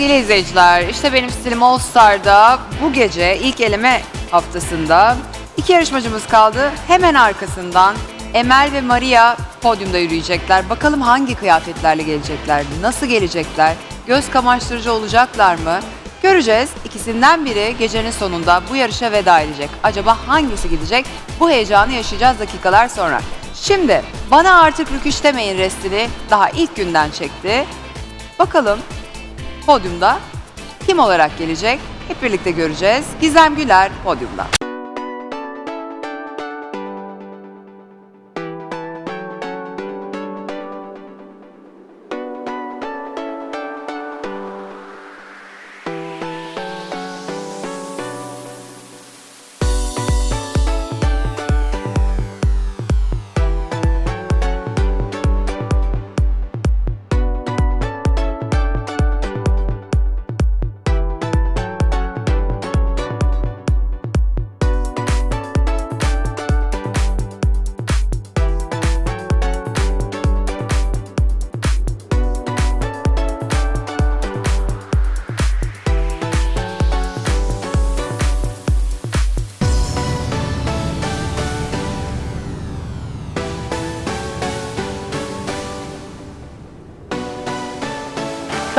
Sevgili izleyiciler, işte benim stilim All Star'da bu gece ilk eleme haftasında iki yarışmacımız kaldı. Hemen arkasından Emel ve Maria podyumda yürüyecekler. Bakalım hangi kıyafetlerle gelecekler, nasıl gelecekler, göz kamaştırıcı olacaklar mı? Göreceğiz. İkisinden biri gecenin sonunda bu yarışa veda edecek. Acaba hangisi gidecek? Bu heyecanı yaşayacağız dakikalar sonra. Şimdi bana artık rüküş demeyin restini daha ilk günden çekti. Bakalım podyumda kim olarak gelecek? Hep birlikte göreceğiz. Gizem Güler podyumda.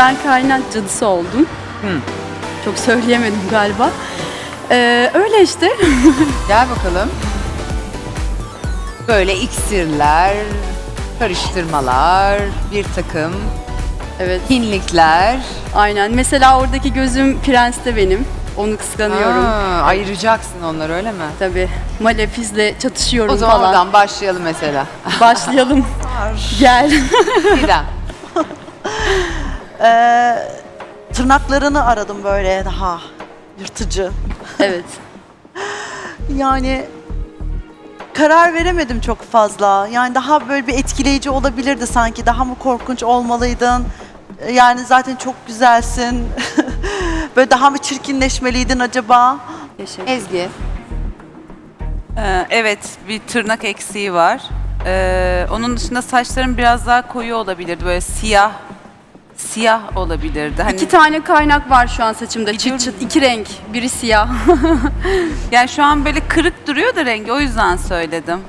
Ben kainat cadısı oldum. Çok söyleyemedim galiba. Ee, öyle işte. Gel bakalım. Böyle iksirler, karıştırmalar, bir takım evet, hinlikler. aynen. Mesela oradaki gözüm prens de benim. Onu kıskanıyorum. Aa, ayıracaksın onları öyle mi? Tabii. Malefizle çatışıyorum O zaman falan. oradan başlayalım mesela. Başlayalım. Gel. Gizem. Ee, tırnaklarını aradım böyle daha yırtıcı. evet. Yani karar veremedim çok fazla. Yani daha böyle bir etkileyici olabilirdi sanki. Daha mı korkunç olmalıydın? Ee, Yani zaten çok güzelsin. böyle daha mı çirkinleşmeliydin acaba? Teşekkür Ezgi. Ee, evet, bir tırnak eksiği var. Ee, onun dışında saçların biraz daha koyu olabilirdi. Böyle siyah, siyah olabilirdi. Hani İki tane kaynak var şu an saçımda. Çıt Biliyorum. çıt. iki renk. Biri siyah. yani şu an böyle kırık duruyor da rengi. O yüzden söyledim.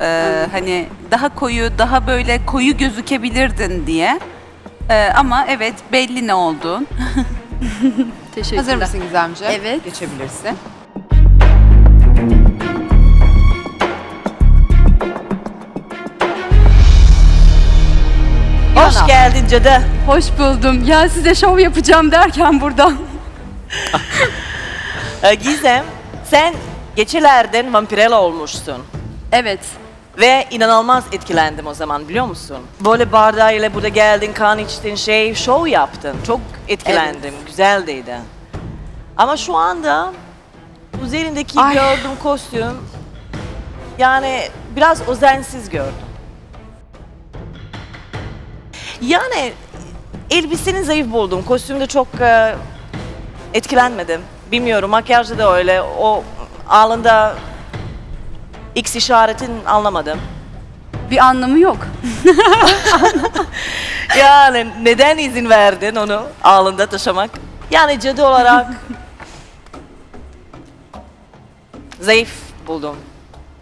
Ee, hani daha koyu, daha böyle koyu gözükebilirdin diye. Ee, ama evet belli ne olduğun. Teşekkürler. Hazır mısın Gizemciğim? Evet. Geçebilirsin. Geldin cadı. Hoş buldum. Ya size şov yapacağım derken buradan. Ee, Gizem, sen geçelerden vampirella olmuşsun. Evet. Ve inanılmaz etkilendim o zaman biliyor musun? Böyle bardağıyla burada geldin, kan içtin, şey, show yaptın. Çok etkilendim, güzeldiydi. Ama şu anda üzerindeki Ay. gördüğüm kostüm, yani biraz özensiz gördüm. Yani elbiseni zayıf buldum, kostümde çok e, etkilenmedim. Bilmiyorum, makyajda da öyle. O alında X işaretini anlamadım. Bir anlamı yok. Yani neden izin verdin onu alında taşımak? Yani cadı olarak zayıf buldum.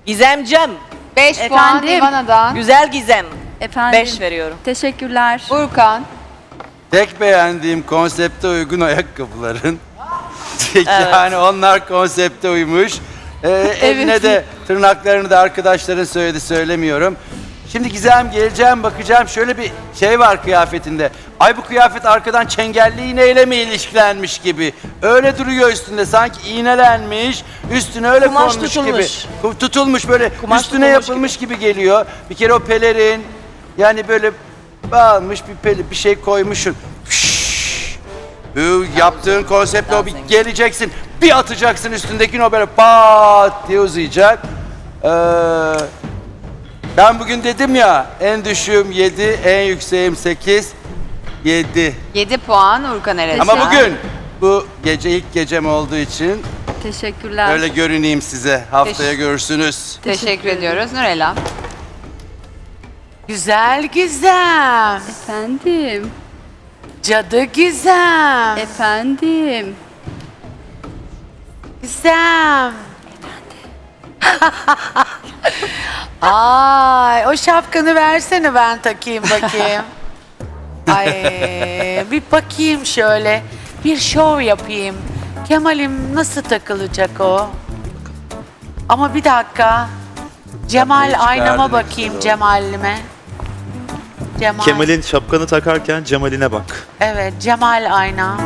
Gizemcem, 5 puan Efendim? Ivana'dan. güzel gizem. Efendim. 5 veriyorum. Teşekkürler. Urkan. Tek beğendiğim konsepte uygun ayakkabıların. Evet. yani onlar konsepte uymuş. Ee, eline de tırnaklarını da arkadaşların söyledi söylemiyorum. Şimdi Gizem geleceğim bakacağım şöyle bir şey var kıyafetinde. Ay bu kıyafet arkadan çengelli iğneyle mi ilişkilenmiş gibi. Öyle duruyor üstünde sanki iğnelenmiş. Üstüne öyle Kumaş konmuş tutulmuş. gibi. Ku- Tutulmuş böyle Kumaş üstüne tutulmuş yapılmış gibi. geliyor. Bir kere o pelerin yani böyle bağlamış bir peli bir şey koymuşsun. Şşş. Bu yaptığın konseptle o bir geleceksin. Bir atacaksın üstündekini o böyle pat diye uzayacak. Ee, ben bugün dedim ya en düşüğüm 7, en yükseğim 8. 7. 7 puan Urkan Eren. Ama bugün bu gece ilk gecem olduğu için Teşekkürler. öyle görüneyim size. Haftaya görürsünüz. Teşekkür ediyoruz Nurella. Güzel güzel. Efendim. Cadı Gizem. Efendim. Gizem. Ay o şapkanı versene ben takayım bakayım. Ay bir bakayım şöyle. Bir şov yapayım. Kemal'im nasıl takılacak o? Ama bir dakika. Cemal Şapkayı aynama bakayım işte, Cemal'ime. Cemal. Kemal'in şapkanı takarken Cemal'ine bak. Evet Cemal ayna.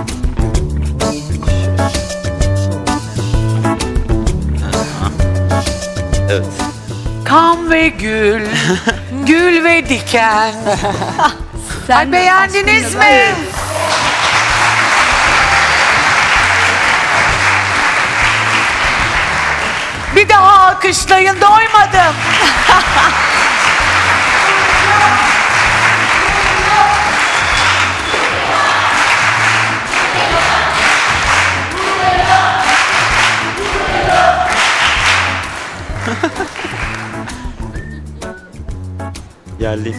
Evet. Kan ve gül, gül ve diken. Sen Ay beğendiniz mi? Bir daha alkışlayın doymadım. Yerli.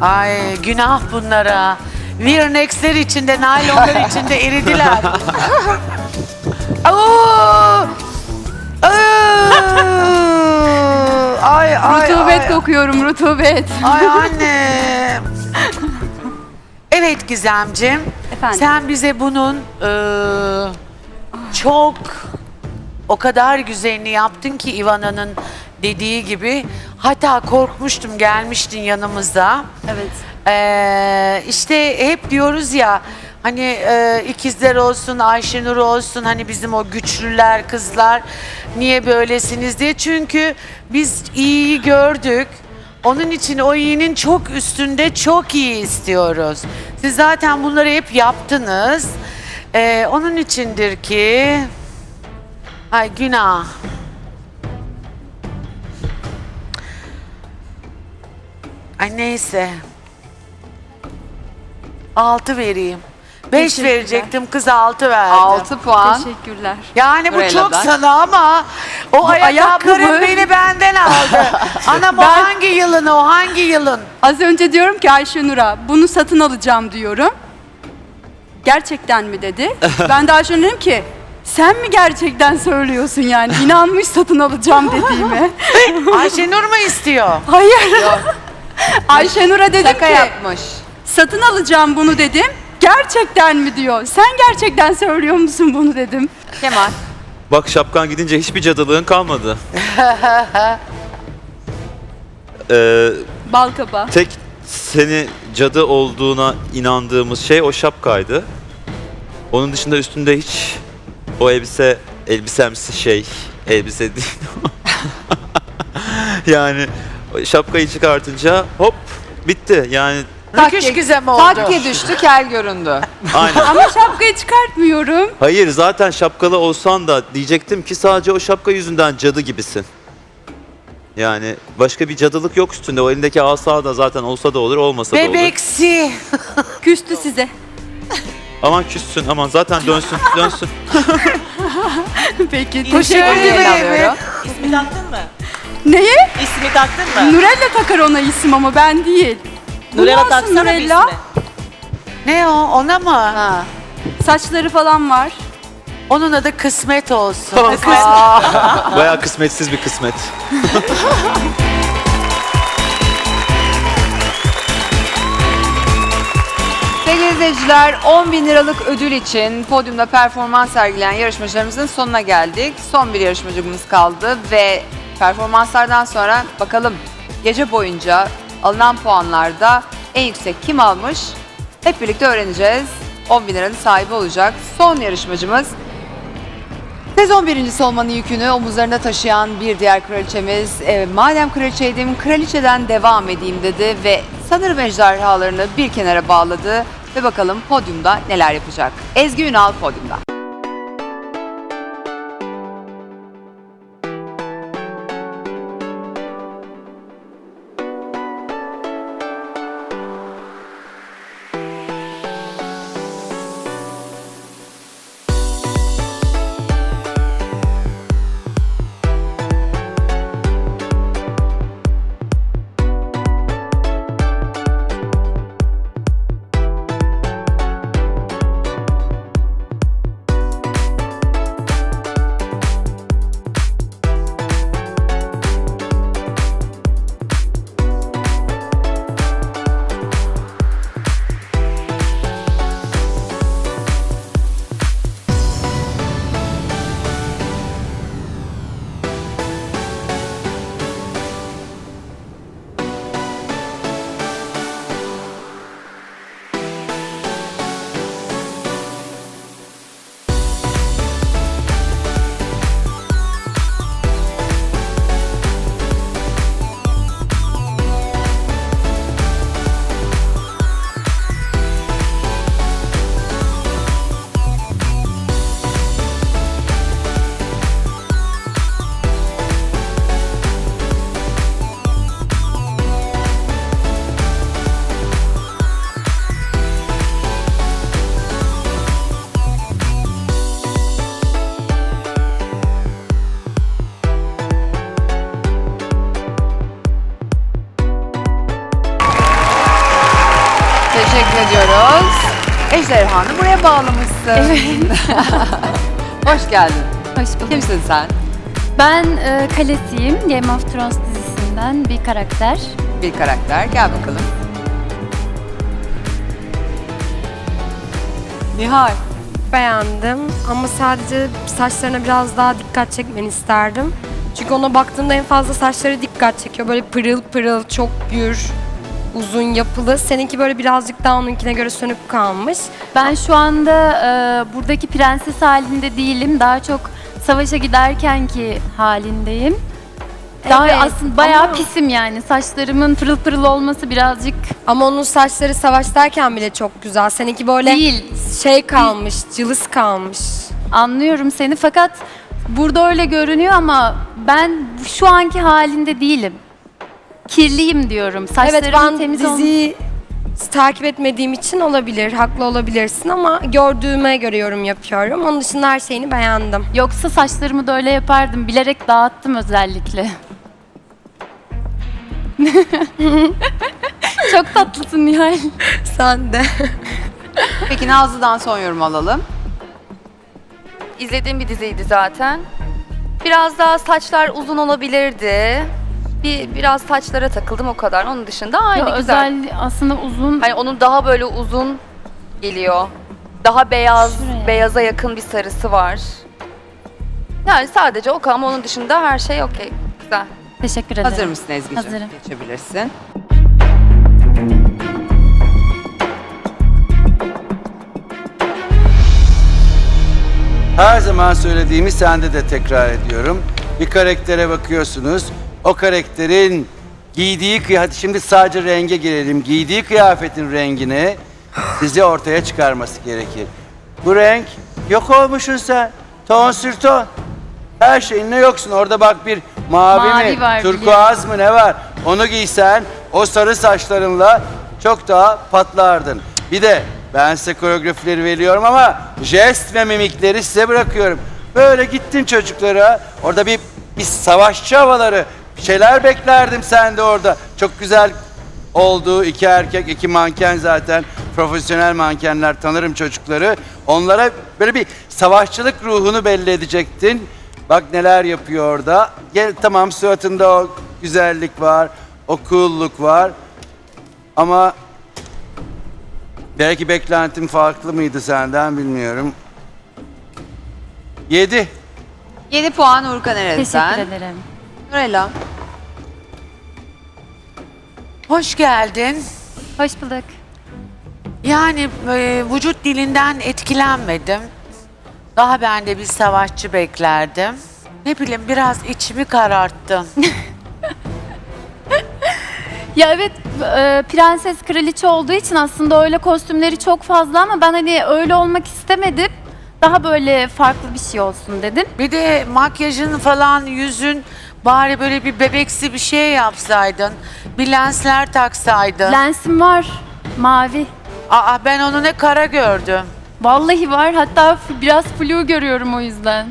Ay günah bunlara. Virnexler içinde, naylonlar içinde eridiler. Oo! Oo! Ay ay Rutubet ay. kokuyorum rutubet. Ay anne. Evet Gizemcim. Efendim? Sen bize bunun eee, çok o kadar güzelini yaptın ki Ivana'nın dediği gibi. Hatta korkmuştum gelmiştin yanımıza. Evet. Ee, işte hep diyoruz ya hani e, ikizler olsun Ayşenur olsun hani bizim o güçlüler kızlar niye böylesiniz diye. Çünkü biz iyiyi gördük. Onun için o iyinin çok üstünde çok iyi istiyoruz. Siz zaten bunları hep yaptınız. Ee, onun içindir ki ay günah ay neyse Altı vereyim. Beş Teşekkürler. verecektim kız altı verdi. 6 puan. Teşekkürler. Yani bu Nurella'dan. çok sana ama o ayakkabı- beni benden aldı. Anam o Ben- hangi yılın o hangi yılın? Az önce diyorum ki Ayşenur'a bunu satın alacağım diyorum. Gerçekten mi dedi. Ben de Ayşenur'a dedim ki sen mi gerçekten söylüyorsun yani inanmış satın alacağım dediğime. Ayşenur mu istiyor? Hayır. Ayşenur'a dedim Şaka ki yapmış. satın alacağım bunu dedim. Gerçekten mi diyor. Sen gerçekten söylüyor musun bunu dedim. Kemal. Bak şapkan gidince hiçbir cadılığın kalmadı. Ee, Balkaba. tek seni cadı olduğuna inandığımız şey o şapkaydı. Onun dışında üstünde hiç o elbise, elbisemsi şey, elbise değil. yani şapkayı çıkartınca hop bitti. Yani Rüküş güzel oldu. Takke düştü, kel göründü. aynen. Ama şapkayı çıkartmıyorum. Hayır zaten şapkalı olsan da diyecektim ki sadece o şapka yüzünden cadı gibisin. Yani başka bir cadılık yok üstünde. O elindeki asa da zaten olsa da olur, olmasa da olur. Bebeksi. Küstü size. Aman küssün, aman zaten dönsün, dönsün. Peki. Teşekkür ederim. mi? alıyorum. İsmi taktın mı? Neye? İsmi taktın mı? Nurella takar ona isim ama ben değil. Nurella taksana bir ismi. Ne o ona mı? Ha. Saçları falan var. Onun adı kısmet olsun. Bayağı kısmetsiz bir kısmet. Sevgili izleyiciler 10 bin liralık ödül için podyumda performans sergileyen yarışmacılarımızın sonuna geldik. Son bir yarışmacımız kaldı ve performanslardan sonra bakalım gece boyunca alınan puanlarda en yüksek kim almış hep birlikte öğreneceğiz. 10 bin liranın sahibi olacak. Son yarışmacımız Sezon birincisi olmanın yükünü omuzlarında taşıyan bir diğer kraliçemiz e, madem kraliçeydim kraliçeden devam edeyim dedi ve sanırım ejderhalarını bir kenara bağladı ve bakalım podyumda neler yapacak. Ezgi Ünal podyumda. Hoş geldin. Hoş bulduk. Kimsin sen? Ben e, kalesiyim. Game of Thrones dizisinden bir karakter. Bir karakter. Gel bakalım. Nihal. beğendim ama sadece saçlarına biraz daha dikkat çekmeni isterdim. Çünkü ona baktığımda en fazla saçları dikkat çekiyor. Böyle pırıl pırıl, çok gür, uzun yapılı. Seninki böyle birazcık daha onunkine göre sönük kalmış. Ben şu anda e, buradaki prenses halinde değilim. Daha çok savaşa giderkenki halindeyim. Daha Evet, aslında bayağı ama- pisim yani. Saçlarımın pırıl pırıl olması birazcık Ama onun saçları savaştayken bile çok güzel. Seninki böyle değil. şey kalmış, cılız kalmış. Anlıyorum seni fakat burada öyle görünüyor ama ben şu anki halinde değilim. Kirliyim diyorum. Saçlarımın evet ben temiz olması- diziyi takip etmediğim için olabilir, haklı olabilirsin ama gördüğüme göre yorum yapıyorum. Onun dışında her şeyini beğendim. Yoksa saçlarımı da öyle yapardım. Bilerek dağıttım özellikle. Çok tatlısın Nihal. Sen de. Peki Nazlı'dan son yorum alalım. izlediğim bir diziydi zaten. Biraz daha saçlar uzun olabilirdi. Bir biraz saçlara takıldım o kadar. Onun dışında aynı Yo, güzel. özel aslında uzun. Hani onun daha böyle uzun geliyor. Daha beyaz, Şuraya. beyaza yakın bir sarısı var. Yani sadece o ama onun dışında her şey okey. Güzel. Teşekkür ederim. Hazır mısın Ezgi'ciğim? Hazırım. Geçebilirsin. Her zaman söylediğimi sende de tekrar ediyorum. Bir karaktere bakıyorsunuz. O karakterin giydiği kıyafet, şimdi sadece renge gelelim. Giydiği kıyafetin rengini size ortaya çıkarması gerekir. Bu renk yok olmuşsun sen. Ton sür ton. Her şeyinle yoksun. Orada bak bir mavi, Mavi mi, var, turkuaz mı ne var? Onu giysen o sarı saçlarınla çok daha patlardın. Bir de ben size koreografileri veriyorum ama jest ve mimikleri size bırakıyorum. Böyle gittin çocuklara. Orada bir, bir savaşçı havaları, bir şeyler beklerdim sen de orada. Çok güzel oldu. iki erkek, iki manken zaten. Profesyonel mankenler tanırım çocukları. Onlara böyle bir savaşçılık ruhunu belli edecektin. Bak neler yapıyor orada. Gel tamam suratında o güzellik var, o cool'luk var. Ama belki beklentim farklı mıydı senden bilmiyorum. 7. 7 puan Urkan Teşekkür Erez'den. ederim. Nurella. Hoş geldin. Hoş bulduk. Yani e, vücut dilinden etkilenmedim. Daha ben de bir savaşçı beklerdim. Ne bileyim biraz içimi kararttın. Ya evet e, prenses kraliçe olduğu için aslında öyle kostümleri çok fazla ama ben hani öyle olmak istemedim. Daha böyle farklı bir şey olsun dedim. bir de makyajın falan yüzün bari böyle bir bebeksi bir şey yapsaydın. Bir lensler taksaydın. Lensim var. Mavi. Aa ben onu ne kara gördüm. Vallahi var. Hatta f- biraz flu görüyorum o yüzden.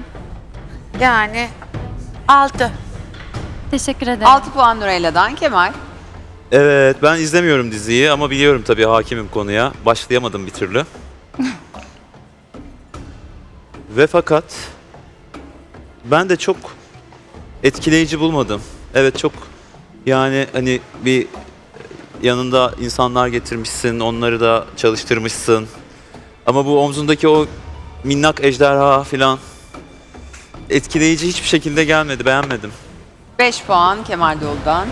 Yani 6. Teşekkür ederim. 6 puan Nurella'dan. Kemal. Evet ben izlemiyorum diziyi ama biliyorum tabii hakimim konuya. Başlayamadım bir türlü. Ve fakat ben de çok etkileyici bulmadım. Evet çok yani hani bir yanında insanlar getirmişsin, onları da çalıştırmışsın. Ama bu omzundaki o minnak ejderha filan etkileyici hiçbir şekilde gelmedi, beğenmedim. 5 puan Kemal Doğulu'dan.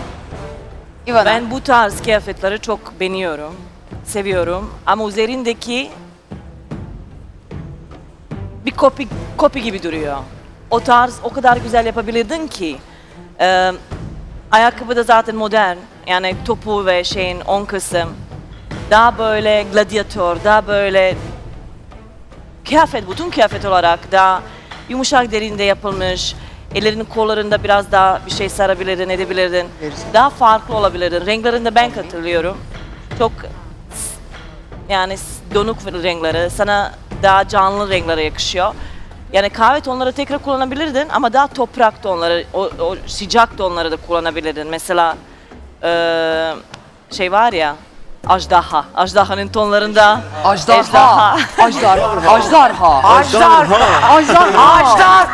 İvana. Ben bu tarz kıyafetleri çok beğeniyorum, seviyorum. Ama üzerindeki bir kopi, kopi gibi duruyor. O tarz o kadar güzel yapabilirdin ki. Ee, ayakkabı da zaten modern. Yani topu ve şeyin on kısım. Daha böyle gladyatör, daha böyle kıyafet, bütün kıyafet olarak daha yumuşak derinde yapılmış. Ellerinin kollarında biraz daha bir şey sarabilirdin, edebilirdin. Daha farklı olabilirdin. Renklerinde ben katılıyorum. Çok yani donuk renkleri, sana daha canlı renklere yakışıyor. Yani kahve tonları tekrar kullanabilirdin ama daha toprak tonları, o, o sıcak tonları da kullanabilirdin. Mesela eee, şey var ya, Ajdaha. Ajdaha'nın tonlarında. Ajdarha. Ajdar. Ajdarha. Ajdar. Ajdarha. Ajdar.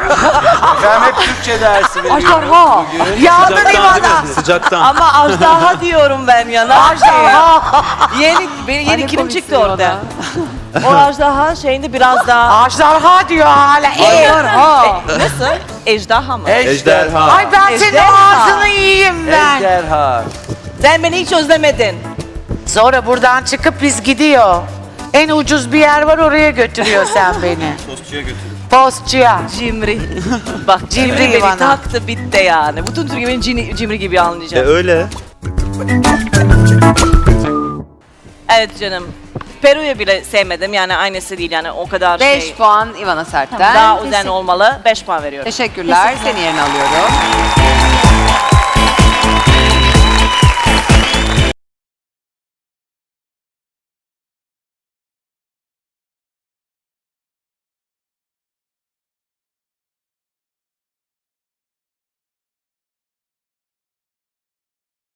Efendim hep Türkçe dersi veriyoruz Ajdarha. bugün. Yağdın Sıcaktan değil mi? Sıcaktan. Ama Ajdaha diyorum ben ya. Yapayım? yeni yeni Hani kilim çıktı orada. O Ajdaha şeyinde biraz daha... Ajdarha diyor hala. Ey. Ajdarha. Nasıl? Ejdaha mı? Ejderha. Ay ben senin Ejderha. ağzını yiyeyim ben. Ejderha. Sen beni hiç özlemedin. Sonra buradan çıkıp biz gidiyor. En ucuz bir yer var oraya götürüyor sen beni. Tostçuya götürün. Postçuya. Cimri. Bak cimri, Cimri beni bana. taktı bitti yani. Bütün Türkiye beni cini- cimri gibi E anlayacak. öyle. Evet canım. Peru'yu bile sevmedim yani aynısı değil yani o kadar 5 şey. puan Ivana Sert'ten. Daha özen olmalı. 5 puan veriyorum. Teşekkürler. Seni yerine alıyorum.